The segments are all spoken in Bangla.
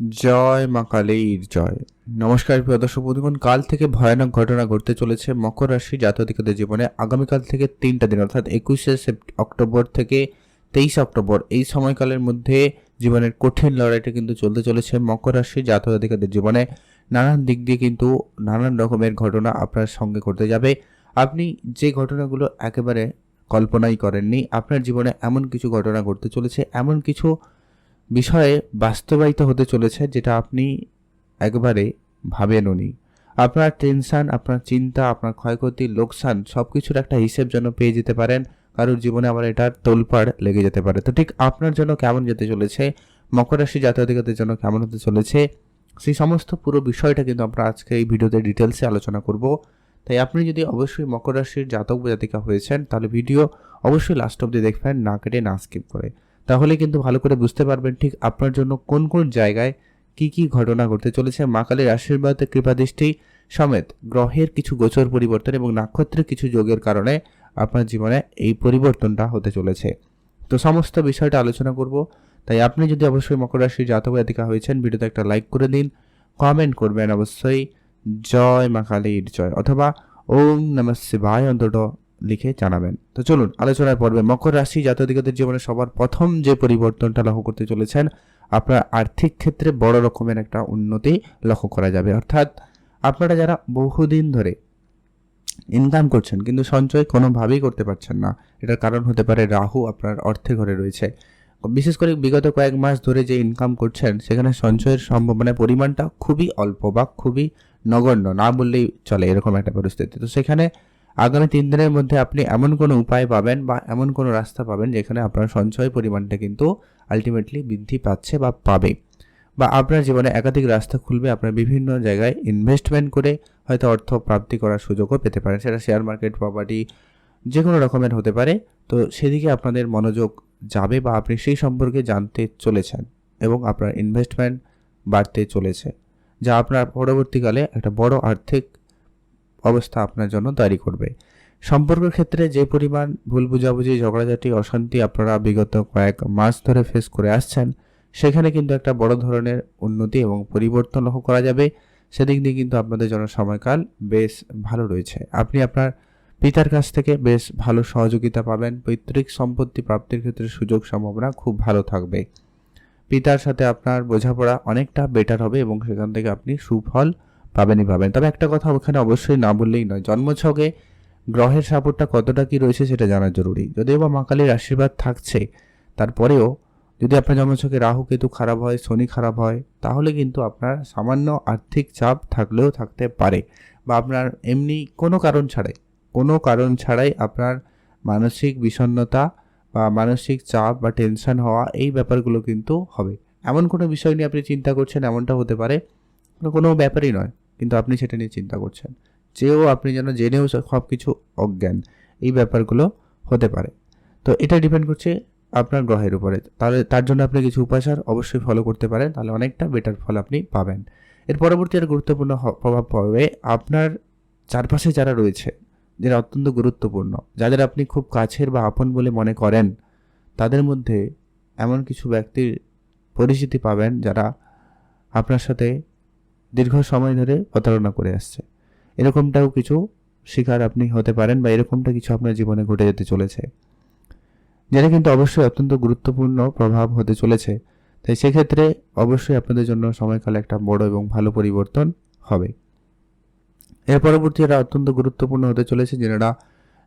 জয় মা কালীর জয়। নমস্কার প্রিয় দর্শক বন্ধুগণ, কাল থেকে ভয়ানক ঘটনা ঘটতে চলেছে মকর রাশি জাতকদের জীবনে। আগামীকাল থেকে তিনটা দিন, অর্থাৎ একুশে অক্টোবর থেকে তেইশ অক্টোবর, এই সময়কালের মধ্যে জীবনের কঠিন লড়াইটা কিন্তু চলতে চলেছে মকর রাশি জাতকাধিকাদের জীবনে। নানান দিক দিয়ে কিন্তু নানান রকমের ঘটনা আপনার সঙ্গে ঘটতে যাবে। আপনি যে ঘটনাগুলো একেবারে কল্পনাই করেননি, আপনার জীবনে এমন কিছু ঘটনা ঘটতে চলেছে, এমন কিছু বিষয়ে বাস্তবায়িত হতে চলেছে যেটা আপনি একবারে ভাবেননি আপনার টেনশন, আপনার চিন্তা, আপনার ক্ষয়ক্ষতি, লোকসান সব কিছুর একটা হিসেব যেন পেয়ে যেতে পারেন। কারোর জীবনে আবার এটার তোলপাড় লেগে যেতে পারে। তো ঠিক আপনার জন্য কেমন যেতে চলেছে? মকর রাশি জাতীয়তাদের জন্য কেমন হতে চলেছে? সেই সমস্ত পুরো বিষয়টা কিন্তু আমরা আজকে এই ভিডিওতে ডিটেলসে আলোচনা করব। তাই আপনি যদি অবশ্যই মকর রাশির জাতক জাতিকা হয়েছেন, তাহলে ভিডিও অবশ্যই লাস্ট অব্দি দেখবেন, না কেটে না স্কিপ করে। তাহলে কিন্তু ভালো করে বুঝতে পারবেন ঠিক আপনার জন্য কোন কোন জায়গায় কি কি ঘটনা ঘটতে চলেছে। মা কালীর আশীর্বাদ কৃপাদৃষ্টি সমেত গ্রহের কিছু গোচর পরিবর্তন এবং নক্ষত্রের কিছু যোগের কারণে আপনার জীবনে এই পরিবর্তনটা হতে চলেছে। তো সমস্ত বিষয়টা আলোচনা করব। তাই আপনি যদি অবশ্যই মকর রাশির জাতক জাতিকা হয়েছেন, ভিডিওতে একটা লাইক করে দিন কমেন্ট করবেন অবশ্যই। জয় মা কালীর জয় অথবা ওম নম শিবায় অন্তত। লিখে জানাবেন। তো চলুন, আলোচনার পর্বে মকর রাশি জাতকদের জীবনে সবার প্রথম যে পরিবর্তনটা লক্ষ্য করতে চলেছেন, আপনার আর্থিক ক্ষেত্রে বড় রকমের একটা উন্নতি লক্ষ্য করা যাবে। অর্থাৎ আপনারা যারা বহুদিন ধরে ইনকাম করছেন, কিন্তু সঞ্চয় কোনোভাবেই করতে পারছেন না, এটার কারণ হতে পারে রাহু আপনার অর্থে ঘরে রয়েছে। বিশেষ করে বিগত কয়েক মাস ধরে যে ইনকাম করছেন, সেখানে সঞ্চয়ের সম্ভাবনা পরিমাণটা খুবই অল্প বা খুবই নগণ্য, না বললেই চলে এরকম একটা পরিস্থিতি। তো সেখানে আগামী তিন দিনের মধ্যে আপনি এমন কোনো উপায় পাবেন বা এমন কোনো রাস্তা পাবেন যেখানে আপনার সঞ্চয় পরিমাণটা কিন্তু আলটিমেটলি বৃদ্ধি পাচ্ছে বা পাবে। বা আপনার জীবনে একাধিক রাস্তা খুলবে, আপনার বিভিন্ন জায়গায় ইনভেস্টমেন্ট করে হয়তো অর্থ প্রাপ্তি করার সুযোগও পেতে পারেন। সেটা শেয়ার মার্কেট প্রপার্টি যে কোনো রকমের হতে পারে। তো সেদিকে আপনাদের মনোযোগ যাবে বা আপনি সেই সম্পর্কে জানতে চলেছেন এবং আপনার ইনভেস্টমেন্ট বাড়তে চলেছে, যা আপনার পরবর্তীকালে একটা বড় আর্থিক অবস্থা আপনার জন্য তৈরি করবে। সম্পর্কের ক্ষেত্রে যে পরিমাণ ভুল বুঝাবুঝি, ঝগড়াঝাটি, অশান্তি আপনারা বিগত কয়েক মাস ধরে ফেস করে আসছেন, সেখানে কিন্তু একটা বড় ধরনের উন্নতি এবং পরিবর্তন লক্ষ্য করা যাবে। সেদিক দিয়ে কিন্তু আপনাদের জন্য সময়কাল বেশ ভালো রয়েছে। আপনি আপনার পিতার কাছ থেকে বেশ ভালো সহযোগিতা পাবেন, পৈতৃক সম্পত্তি প্রাপ্তির ক্ষেত্রে সুযোগ সম্ভাবনা খুব ভালো থাকবে। পিতার সাথে আপনার বোঝাপড়া অনেকটা বেটার হবে এবং সেখান থেকে আপনি সুফল পাবেনই পাবেন। তবে একটা কথা ওখানে অবশ্যই না বললেই নয়, জন্মছকে গ্রহের সাপোর্টটা কতটা কি রয়েছে সেটা জানা জরুরি। যদিও বা মা কালীর আশীর্বাদ থাকছে, তারপরেও যদি আপনার জন্মছকে রাহু, কেতু খারাপ হয়, শনি খারাপ হয়, তাহলে কিন্তু আপনার সামান্য আর্থিক চাপ থাকলেও থাকতে পারে বা আপনার এমনি কোনো কারণ ছাড়াই, কোনো কারণ ছাড়াই আপনার মানসিক বিষণ্ণতা বা মানসিক চাপ বা টেনশন হওয়া এই ব্যাপারগুলো কিন্তু হবে। এমন কোনো বিষয় নিয়ে আপনি চিন্তা করছেন এমনটা হতে পারে? কোনো ব্যাপারই নয়। কিন্তু আপনি সেটা নিয়ে চিন্তা করছেন। যেও আপনি যেন জেনেও সব কিছু অজ্ঞান। এই ব্যাপারগুলো হতে পারে। তো এটা ডিপেন্ড করছে আপনার গ্রহের উপরে। তাহলে তার জন্য আপনি কিছু উপাসার অবশ্যই ফলো করতে পারেন, তাহলে অনেকটা বেটার ফল আপনি পাবেন। এর পরবর্তী আর গুরুত্বপূর্ণ প্রভাব পড়বে আপনার চারপাশে যারা রয়েছে, যারা অত্যন্ত গুরুত্বপূর্ণ, যাদের আপনি খুব কাছের বা আপন বলে মনে করেন, তাদের মধ্যে এমন কিছু ব্যক্তির পরিচিতি পাবেন যারা আপনার সাথে দীর্ঘ সময় ধরে প্রতারণা করে আসছে। এরকমটাও কিছু শিকার আপনি হতে পারেন বা এরকমটা কিছু আপনার জীবনে ঘটে যেতে চলেছে। যেটা কিন্তু অবশ্যই অত্যন্ত গুরুত্বপূর্ণ প্রভাব হতে চলেছে। তাই সেক্ষেত্রে অবশ্যই আপনাদের জন্য সময়কালে একটা বড় এবং ভালো পরিবর্তন হবে। এর পরবর্তী এরা অত্যন্ত গুরুত্বপূর্ণ হতে চলেছে, যারা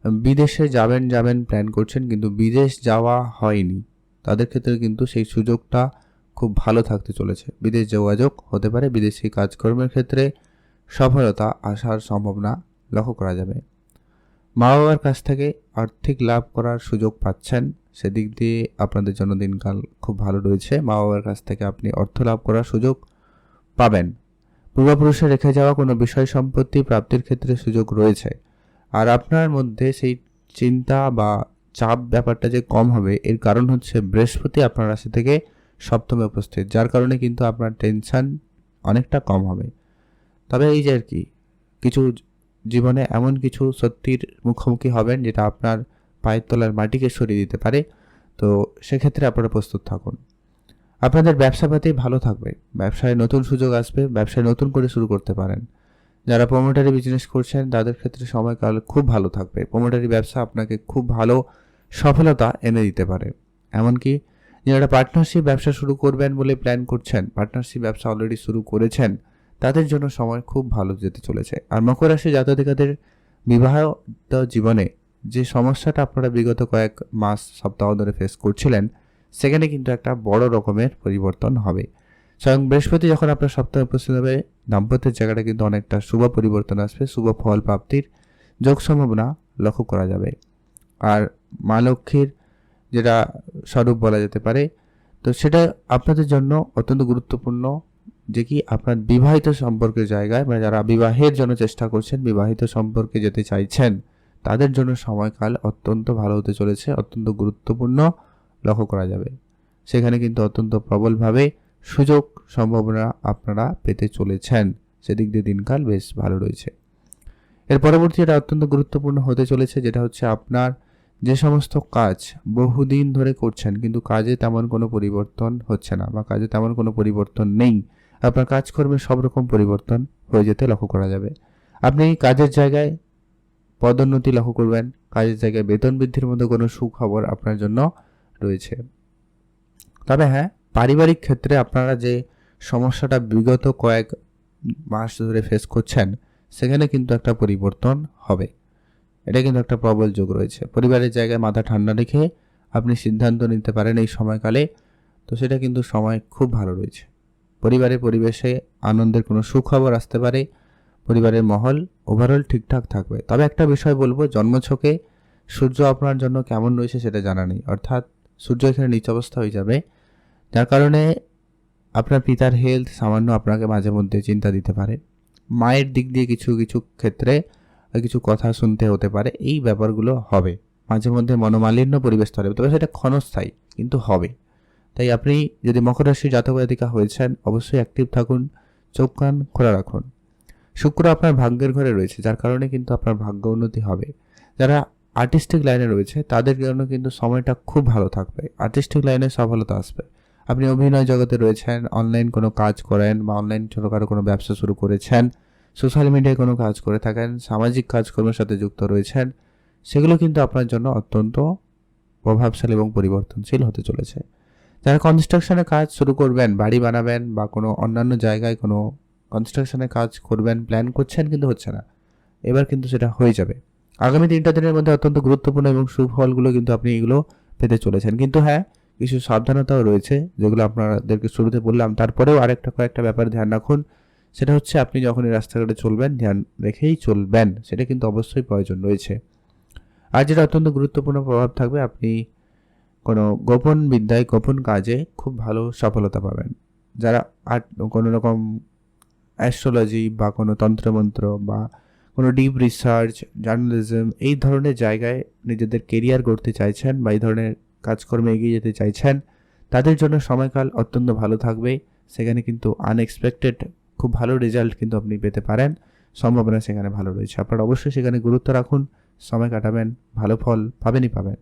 বিদেশে যাবেন যাবেন প্ল্যান করছেন কিন্তু বিদেশ যাওয়া হয়নি, তাদের ক্ষেত্রে কিন্তু সেই সুযোগটা খুব ভালো থাকতে চলেছে। বিদেশ যোগাযোগ হতে পারে, বিদেশি কাজকর্মের ক্ষেত্রে সফলতা আসার সম্ভাবনা লক্ষ্য করা যাবে। মা বাবার কাছ থেকে আর্থিক লাভ করার সুযোগ পাচ্ছেন, সেদিক দিয়ে আপনাদের জন্য দিনকাল খুব ভালো রয়েছে। মা বাবার কাছ থেকে আপনি অর্থ লাভ করার সুযোগ পাবেন। পূর্বপুরুষে রেখে যাওয়া কোনো বিষয় সম্পত্তি প্রাপ্তির ক্ষেত্রে সুযোগ রয়েছে। আর আপনার মধ্যে সেই চিন্তা বা চাপ ব্যাপারটা যে কম হবে, এর কারণ হচ্ছে বৃহস্পতি আপনার রাশি থেকে সপ্তমে উপস্থিত, যার কারণে কিন্তু আপনার টেনশন অনেকটা কম হবে। তবে এই যে আর কি, কিছু জীবনে এমন কিছু সত্যির মুখোমুখি হবেন যেটা আপনার পায়ের তলার মাটিকে সরিয়ে দিতে পারে। তো সেক্ষেত্রে আপনারা প্রস্তুত থাকুন। আপনাদের ব্যবসাপাতি ভালো থাকবে। ব্যবসায় নতুন সুযোগ আসবে, ব্যবসায় নতুন করে শুরু করতে পারেন। যারা প্রমোটারি বিজনেস করছেন, তাদের ক্ষেত্রে সময়কাল খুব ভালো থাকবে। প্রমোটারি ব্যবসা আপনাকে খুব ভালো সফলতা এনে দিতে পারে। এমনকি যারা পার্টনারশিপ ব্যবসা শুরু করবেন বলে প্ল্যান করছেন পার্টনারশিপ ব্যবসা অলরেডি শুরু করেছেন, তাদের জন্য সময় খুব ভালো যেতে চলেছে। আর মকর রাশি জাতকাদের বিবাহিত জীবনে যে সমস্যাটা আপনারা বিগত কয়েক মাস, সপ্তাহ ধরে ফেস করছিলেন, সেখানে কিন্তু একটা বড় রকমের পরিবর্তন হবে। স্বয়ং বৃহস্পতি যখন আপনার সপ্তাহে উপস্থিত হবে, দাম্পত্যের জায়গাটা কিন্তু অনেকটা শুভ পরিবর্তন আসবে, শুভ ফল প্রাপ্তির যোগ সম্ভাবনা লক্ষ্য করা যাবে। আর মা লক্ষ্মীর যেটা স্বরূপ বলা যেতে পারে। তো সেটা আপনাদের জন্য অত্যন্ত গুরুত্বপূর্ণ যে কি আপনার বিবাহিত সম্পর্কের জায়গায় মানে যারা বিবাহের জন্য চেষ্টা করছেন, বিবাহিত সম্পর্কে যেতে চাইছেন, তাদের জন্য সময়কাল অত্যন্ত ভালো হতে চলেছে, অত্যন্ত গুরুত্বপূর্ণ লক্ষ্য করা যাবে। সেখানে কিন্তু অত্যন্ত প্রবলভাবে সুযোগ সম্ভাবনা আপনারা পেতে চলেছেন। সেদিক দিয়ে দিনকাল বেশ ভালো রয়েছে। এর পরবর্তী এটা অত্যন্ত গুরুত্বপূর্ণ হতে চলেছে, যেটা হচ্ছে আপনার যে সমস্ত কাজ বহুদিন ধরে করছেন, কিন্তু কাজে তেমন কোনো পরিবর্তন হচ্ছে না বা কাজে তেমন কোনো পরিবর্তন নেই, আপনার কাজকর্মে সব রকম পরিবর্তন হয়ে যেতে লক্ষ্য করা যাবে। আপনি কাজের জায়গায় পদোন্নতি লক্ষ্য করবেন, কাজের জায়গায় বেতন বৃদ্ধির মধ্যে কোনো সুখবর আপনার জন্য রয়েছে। তবে হ্যাঁ পারিবারিক ক্ষেত্রে আপনারা যে সমস্যাটা বিগত কয়েক মাস ধরে ফেস করছেন, সেখানে কিন্তু একটা পরিবর্তন হবে। এটা কিন্তু একটা প্রবল যোগ রয়েছে। পরিবারের জায়গায় মাথা ঠান্ডা রেখে আপনি সিদ্ধান্ত নিতে পারেন এই সময়কালে। তো সেটা কিন্তু সময় খুব ভালো রয়েছে। পরিবারের পরিবেশে আনন্দের কোনো সুখবর আসতে পারে। পরিবারের মহল ওভারঅল ঠিকঠাক থাকবে। তবে একটা বিষয় বলব জন্মছকে সূর্য আপনার জন্য কেমন রয়েছে সেটা জানা নেই। অর্থাৎ সূর্য এখানে নিচ অবস্থা হয়ে যাবে। যার কারণে আপনার পিতার হেলথ সামান্য আপনাকে মাঝে মধ্যে চিন্তা দিতে পারে। মায়ের দিক দিয়ে কিছু কিছু ক্ষেত্রে কিছু কথা শুনতে হতে পারে, এই ব্যাপারগুলো হবে। মাঝে মধ্যে মনোমালিন্য পরিবেশ তৈরি হবে তবে সেটা ক্ষণস্থায়ী, কিন্তু হবে। তাই আপনি যদি মকর রাশি জাতক জাতিকা হয়েছেন, অবশ্যই অ্যাক্টিভ থাকুন, চোখ কান খোলা রাখুন। শুক্র আপনার ভাগ্যের ঘরে রয়েছে, যার কারণে কিন্তু আপনার ভাগ্য উন্নতি হবে। যারা আর্টিস্টিক লাইনে রয়েছে, তাদের জন্য কিন্তু সময়টা খুব ভালো থাকবে। আর্টিস্টিক লাইনে সফলতা আসবে। আপনি অভিনয় জগতে রয়েছেন অনলাইন কোনো কাজ করেন বা অনলাইন ছোটোখাটো কোনো ব্যবসা শুরু করেছেন সোশ্যাল মিডিয়ায় কোনো কাজ করে থাকেন, সামাজিক কাজকর্মের সাথে যুক্ত রয়েছেন, সেগুলো কিন্তু আপনার জন্য অত্যন্ত প্রভাবশালী এবং পরিবর্তনশীল হতে চলেছে। যারা কনস্ট্রাকশনের কাজ শুরু করবেন, বাড়ি বানাবেন বা কোনো অন্যান্য জায়গায় কোনো কনস্ট্রাকশনের কাজ করবেন প্ল্যান করছেন কিন্তু হচ্ছে না। এবার কিন্তু সেটা হয়ে যাবে। আগামী তিনটা দিনের মধ্যে অত্যন্ত গুরুত্বপূর্ণ এবং সুফলগুলো কিন্তু আপনি এগুলো পেতে চলেছেন। কিন্তু হ্যাঁ কিছু সাবধানতাও রয়েছে যেগুলো আপনাদেরকে শুরুতে বললাম। তারপরেও আরেকটা কয়েকটা ব্যাপার ধ্যান রাখুন। সেটা হচ্ছে আপনি যখন এই রাস্তাঘাটে চলবেন, ধ্যান রেখেই চলবেন, সেটা কিন্তু অবশ্যই প্রয়োজন রয়েছে। আর যেটা অত্যন্ত গুরুত্বপূর্ণ প্রভাব থাকবে, আপনি কোনো গোপন বিদ্যায়, গোপন কাজে খুব ভালো সফলতা পাবেন। যারা আর্ট কোনো রকম অ্যাস্ট্রোলজি বা কোনো তন্ত্রমন্ত্র বা কোনো ডিপ রিসার্চ জার্নালিজম এই ধরনের জায়গায় নিজেদের কেরিয়ার গড়তে চাইছেন বা এই ধরনের কাজকর্মে এগিয়ে যেতে চাইছেন, তাদের জন্য সময়কাল অত্যন্ত ভালো থাকবে। সেখানে কিন্তু আনএক্সপেক্টেড খুব ভালো রেজাল্ট কিন্তু আপনি পেতে পারেন। সম্ভাবনা সেখানে ভালো রয়েছে। আপনারা অবশ্যই সেখানে গুরুত্ব রাখুন। সময় কাটাবেন, ভালো ফল পাবেনই পাবেন।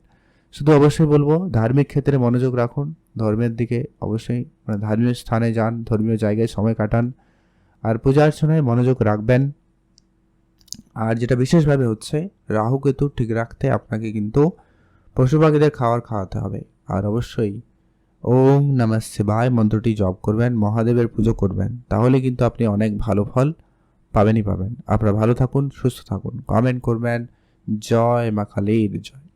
শুধু অবশ্যই বলব, ধার্মিক ক্ষেত্রে মনোযোগ রাখুন। ধর্মের দিকে অবশ্যই মানে ধর্মীয় স্থানে যান, ধর্মীয় জায়গায় সময় কাটান। আর পূজা অর্চনায় মনোযোগ রাখবেন। আর যেটা বিশেষভাবে হচ্ছে, রাহু কেতু ঠিক রাখতে আপনাকে কিন্তু পশু পাখিদের খাবার খাওয়াতে হবে। আর অবশ্যই ওম নমঃ শিবায়, মন্ত্রটি জপ করবেন, মহাদেবের পুজো করবেন। তাহলে কিন্তু আপনি অনেক ভালো ফল পাবেনই পাবেন। আপনারা ভালো থাকুন, সুস্থ থাকুন। কমেন্ট করবেন, জয় মা কালীর জয়।